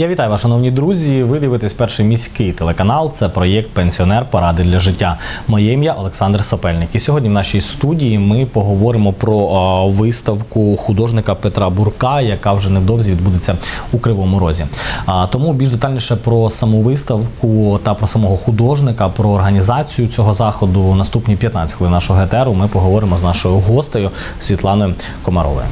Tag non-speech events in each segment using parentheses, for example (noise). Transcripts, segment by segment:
Я вітаю вас, шановні друзі. Ви дивитесь перший міський телеканал. Це проєкт Пенсіонер Поради для життя. Моє ім'я Олександр Сапельник. І сьогодні в нашій студії ми поговоримо про виставку художника Петра Бурка, яка вже невдовзі відбудеться у Кривому Розі. Тому більш детальніше про саму виставку та про самого художника, про організацію цього заходу. Наступні 15 хвилин нашого ГТРу ми поговоримо з нашою гостею Світланою Комаровою.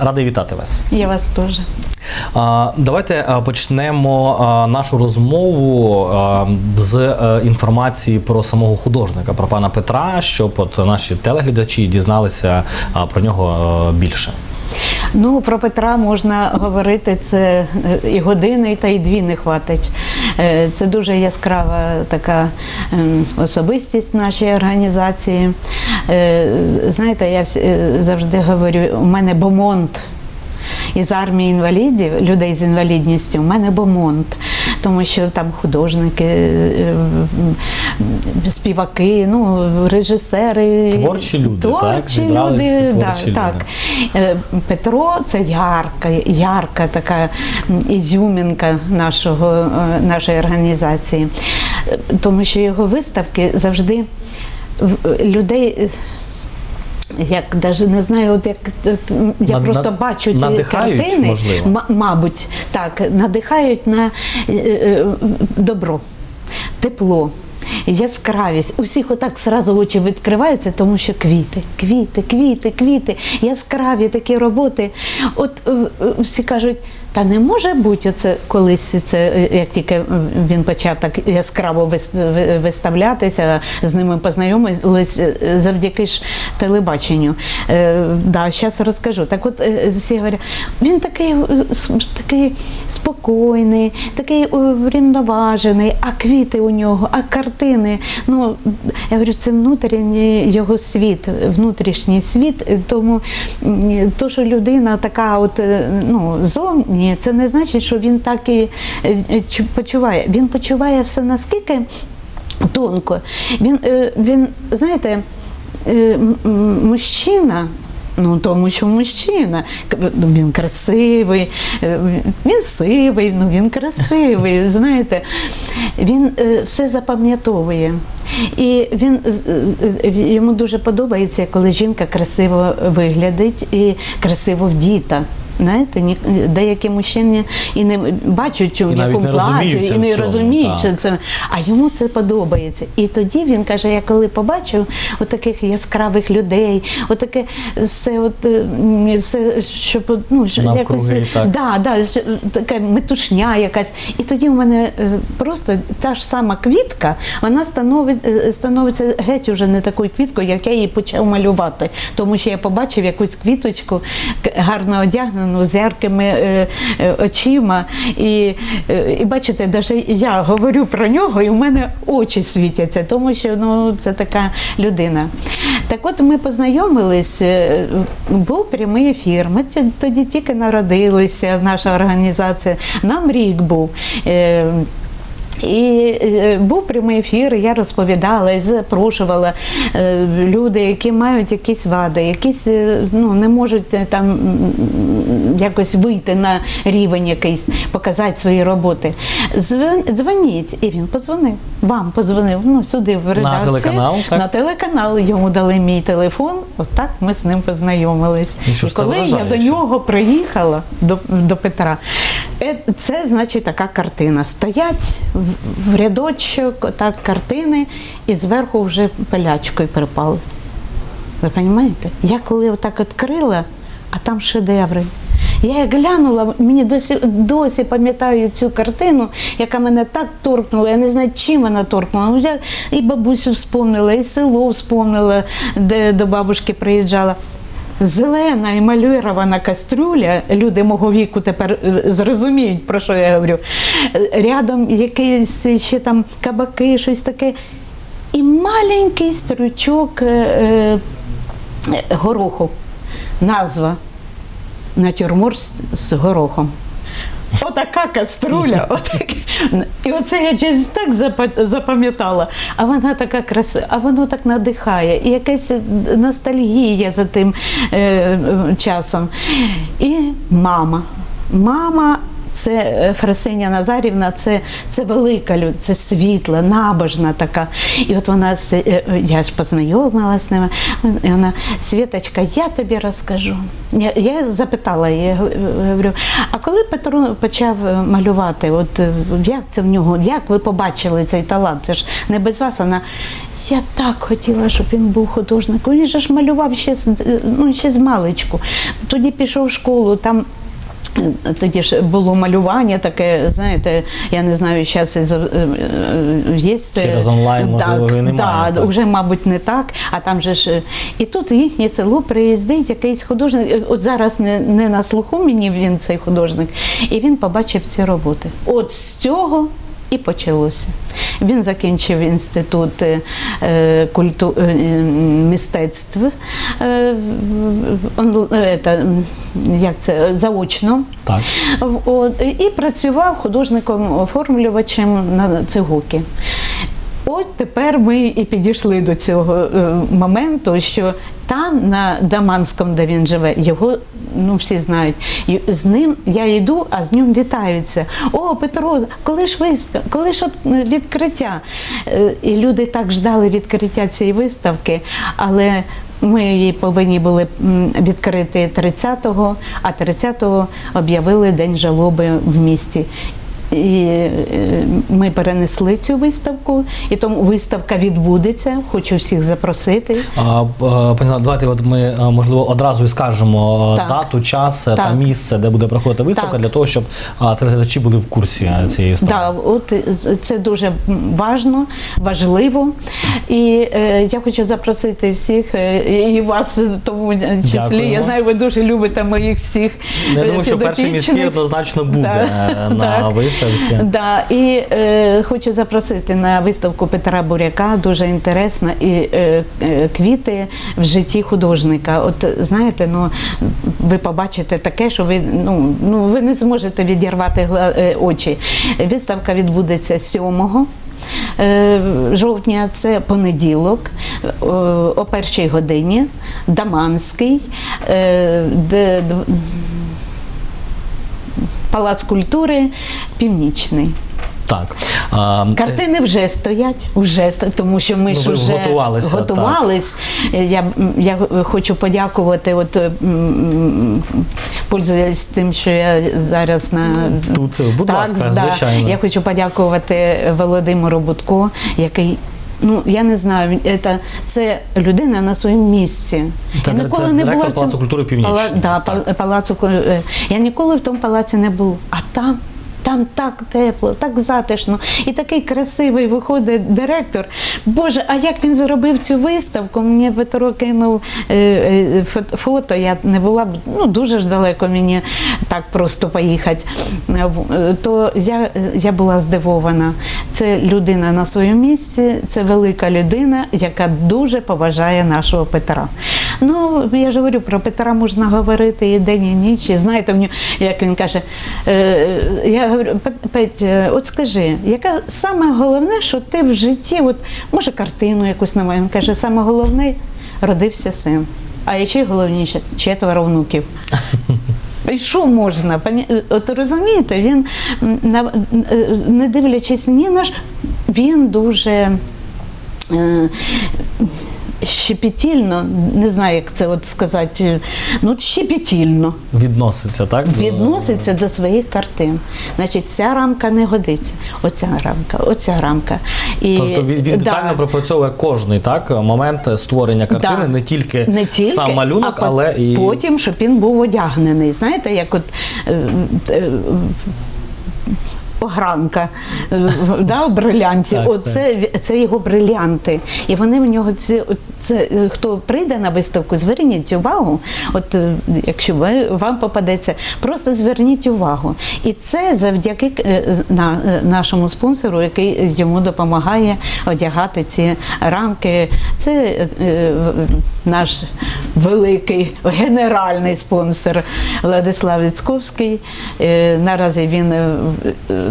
Радий вітати вас. Я вас теж. Давайте почнемо нашу розмову з е, інформації про самого художника, про пана Петра, щоб от наші телеглядачі дізналися про нього більше. Ну, про Петра можна говорити це е, і години, та й дві не хватить. Е, Це дуже яскрава така ем, особистість нашої організації. Знаєте, я завжди говорю, у мене бомонд. Із армії інвалідів, людей з інвалідністю, у мене бомонд, тому що там художники, е, співаки, ну, режисери. Творчі люди, так? Творчі Зібрались люди, да, творчі так. Е, Петро це ярка, ярка така ізюмінка нашого, е, нашої організації, тому що його виставки завжди в- людей. Е, Як даже не знаю, от як я на, просто на, бачу ці картини, можливо? мабуть, так, надихають на е, е, добро, тепло. Яскравість. Усіх отак зразу очі відкриваються, тому що квіти, квіти, квіти, квіти, яскраві такі роботи. От е, е, всі кажуть, та не може бути оце колись, це е, як тільки він почав так яскраво вис- виставлятися, з ними познайомились е, завдяки ж телебаченню. Е, да, зараз розкажу. Так от е, всі говорять, він такий, такий спокійний, такий врівноважений, а квіти у нього, а картини. Ну, я говорю, це внутрішній його світ, внутрішній світ. Тому то, що людина така, от ну, зовні, це не значить, що він так і е, е, чу- почуває. Він почуває все наскільки тонко. Він, е, він знаєте, мужчина. Ну, тому що мужчина, ну, він красивий, він сивий, ну він красивий, (laughs) знаєте, він все запам'ятовує. І він йому дуже подобається, коли жінка красиво виглядить і красиво вдіта. Знаєте, ні- деякі мужчини і не бачать, в якому платі, і не розуміють, що це, а йому це подобається. І тоді він каже: я коли побачив отаких яскравих людей, отаке все, от, е, все, щоб ну, Навкруги, якось так. Да, да, така метушня якась. І тоді у мене е, просто та ж сама квітка, вона становить, е, становиться геть уже не такою квіткою, як я її почав малювати. Тому що я побачив якусь квіточку гарно одягнену з яркими е, е, очима. І, е, і бачите, навіть я говорю про нього, і в мене очі світяться, тому що ну, це така людина. Так от ми познайомились, був прямий ефір. Ми тоді тільки народилися, наша організація. Нам рік був. І е, був прямий ефір, я розповідала і запрошувала е, люди, які мають якісь вади, якісь е, ну, не можуть там якось вийти на рівень якийсь, показати свої роботи. Дзвоніть. І він подзвонив. Вам подзвонив ну, сюди в редакцію. телеканал, так? На телеканал йому дали мій телефон. Отак ми з ним познайомились. Ну, що і коли я до нього приїхала до, до Петра, це значить така картина. Стоять в- рядочок, так картини, і зверху вже пилячкою припали. Ви розумієте? Я коли отак відкрила, а там шедеври. Я як глянула, мені досі, досі пам'ятаю цю картину, яка мене так торкнула. Я не знаю, чим вона торкнула. Ну, Я і бабусю вспомнила, і село вспомнила, де до бабушки приїжджала. Зелена емалюрована кастрюля, люди мого віку тепер е, зрозуміють, про що я говорю. Е, Рядом якісь ще там кабаки, щось таке. І маленький стручок е, е, гороху. Назва натюрморт з горохом. Отака каструля, (laughs) отак. І оце я щось так запам'ятала. А вона така красива, а воно так надихає. І якась ностальгія за тим е, е, часом. І мама. Мама це е, Назарівна, це, це велика людина, це світла, набожна така. І от вона е, е, я ж познайомилася з ними. І вона Світочка, я тобі розкажу. Я, я запитала її, говорю, а коли Петро почав малювати, от як це в нього, як ви побачили цей талант? Це ж не без вас. Вона я так хотіла, щоб він був художником. Він же ж малював ще з ну, ще з маличку. Тоді пішов в школу, там тоді ж було малювання таке, знаєте, я не знаю, зараз є це- Через онлайн, можливо, і немає, Так, так. вже, мабуть, не так. А там же ж. е, І тут в їхнє село приїздить якийсь художник. Е, От зараз не, не на слуху мені він цей художник, і він побачив ці роботи. От з цього. І почалося. Він закінчив інститут культу, мистецтв як це, заочно. Так. І працював художником-оформлювачем на цигуки. От тепер ми і підійшли до цього е, моменту, що там, на Даманському, де він живе, його ну, всі знають. З ним я йду, а з ним вітаються. О, Петро, коли ж виставка, коли ж е, відкриття? Е, І люди так ждали відкриття цієї виставки, але ми її повинні були відкрити 30-го, а 30-го об'явили День жалоби в місті. І е, ми перенесли цю виставку, і тому виставка відбудеться. Хочу всіх запросити. А, пані давайте от ми можливо одразу і скажемо Так. дату, час е, та місце, де буде проходити виставка, Так. для того, щоб телеглядачі були в курсі е, цієї справи. Да, от е, це дуже важно, важливо. І е, я хочу запросити всіх, е, і вас в тому числі. Дякуємо. Я знаю, ви дуже любите моїх всіх. Я е, думаю, що перший міський однозначно буде Да. е, (laughs) на Так. Виставці. (laughs) Да, і е, хочу запросити на виставку Петра Буряка. Дуже інтересна і е, квіти в житті художника. От знаєте, ну ви побачите таке, що ви ну, ну ви не зможете відірвати е, очі. Виставка відбудеться 7 е, жовтня, це понеділок, о першій годині, Даманський, е, де Палац культури Північний. Так. А, Картини вже стоять, вже тому що ми Ну, ж вже готувалися, готувались. Я, я хочу подякувати, от м, м, пользуясь тим, що я зараз на Тут, будь Так, ласка, да. звичайно. Я хочу подякувати Володимиру Будко, який. Ну, я не знаю, це, це людина на своєму місці. Це я ніколи це не була в цьому- Палацу культури «Північний». Пала- да, пал- палацу, е, я ніколи в тому палаці не був, А там, там так тепло, так затишно. І такий красивий виходить директор. Боже, а як він зробив цю виставку? Мені Петро кинув е, е, фо- фото. Я не була ну, дуже ж далеко мені так просто поїхати. Е, То я, я була здивована. Це людина на своєму місці, це велика людина, яка дуже поважає нашого Петра. Ну, я ж говорю, про Петра можна говорити і день, і ніч. І знаєте, як він каже, я говорю, «Пет- Петь, е, от скажи, яке саме головне, що ти в житті, от може картину якусь на Він каже, саме головне родився син. А ще головніше четверо внуків. І що можна? От розумієте, він е, не дивлячись ні на що, він дуже. Щепетільно, не знаю, як це от сказати, ну щепетільно Відноситься, так? відноситься до своїх картин. Значить, ця рамка не годиться. Оця рамка, оця рамка. І, Тобто він, він да. детально пропрацьовує кожний так момент створення картини, Да. не тільки, не тільки, сам малюнок, а але і потім, щоб він був одягнений. Знаєте, як от е, е, огранка е, да, в брилянті. Так, Оце це його брилянти. І вони в нього це, це е, хто прийде на виставку, зверніть увагу. От е, якщо ви вам попадеться, просто зверніть увагу. І це завдяки на, нашому спонсору, який йому допомагає одягати ці рамки. Це е, наш великий генеральний спонсор Владислав Віцковський. Е, Наразі він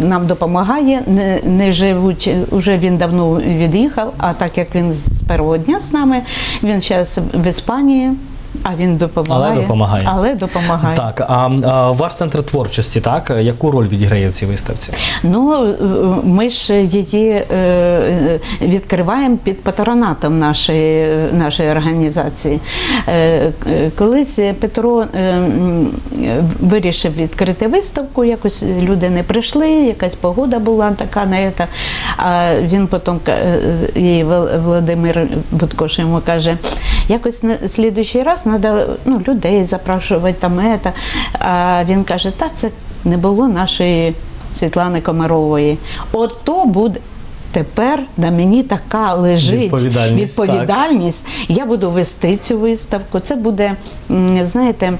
нам допомагає, не, не живуть вже він давно від'їхав, а так як він з першого дня з нами, він зараз в Іспанії. А він допомагає. Але допомагає. Але допомагає. Так, а, а ваш центр творчості, так, яку роль відіграє в цій виставці? Ну, е, ми ж її е, відкриваємо під патронатом нашої, нашої організації. Е, Колись Петро вирішив відкрити виставку, якось люди не прийшли, якась погода була така на це. А він потім і Володимир Будкош йому каже, якось на слідуючий раз треба ну, людей запрошувати там. А він каже, та це не було нашої Світлани Комарової. Ото буде. Тепер на мені така лежить Відповідальність, відповідальність. Я буду вести цю виставку. Це буде, знаєте,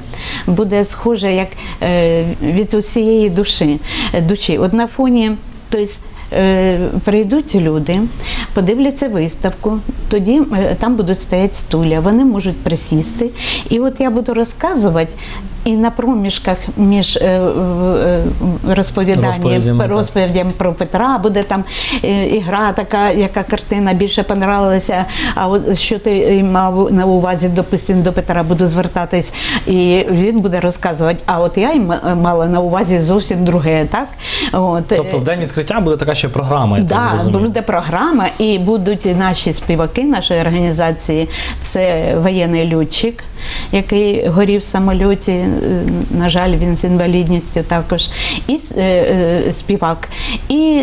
буде схоже як е, від усієї душі. душі. От на фоні, тобто, прийдуть люди, подивляться виставку, тоді е, там будуть стояти стуля, вони можуть присісти. І от я буду розказувати. І на проміжках між е, е, розповіданням розповідям про Петра буде там е, ігра, така, яка картина більше понравилася. А от що ти мав на увазі, допустимо, до Петра буду звертатись, і він буде розказувати. А от я й мала на увазі зовсім друге, так? От, Тобто в день відкриття буде така ще програма, я Да, буде програма, і будуть наші співаки нашої організації. Це воєнний льотчик, який горів в самольоті. е, На жаль, він з інвалідністю також. І е, е, співак. І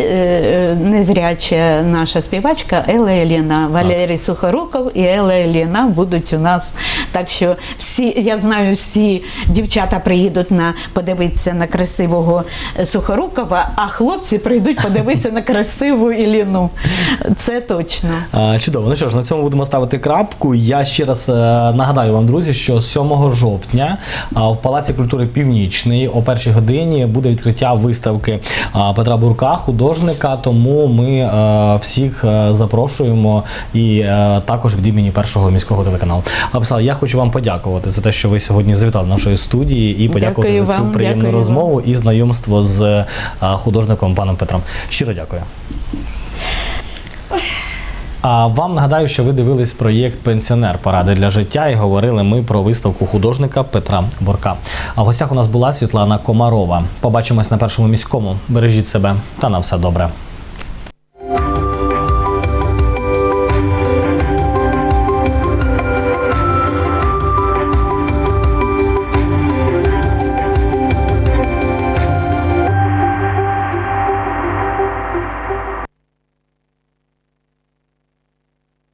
незряча наша співачка Елла Еліна. Валерій Сухоруков і Елла Еліна будуть у нас. Так що всі, я знаю, всі дівчата приїдуть на подивитися на красивого Сухорукова, а хлопці прийдуть подивитися на красиву Іліну. Це точно. Чудово. Ну що ж, на цьому будемо ставити крапку. Я ще раз нагадаю вам, друзі, що 7 жовтня в Палаці культури Північний о першій годині буде відкриття виставки Петра Бурка, художника. Тому ми всіх запрошуємо і також від імені першого міського телеканалу. Апсал, я хочу вам подякувати за те, що ви сьогодні завітали до нашої студії, і подякувати Дякую за цю вам, приємну дякую розмову і знайомство з художником паном Петром. Щиро дякую. А вам нагадаю, що ви дивились проєкт Пенсіонер поради для життя і говорили ми про виставку художника Петра Борка. А в гостях у нас була Світлана Комарова. Побачимось на першому міському. Бережіть себе та на все добре.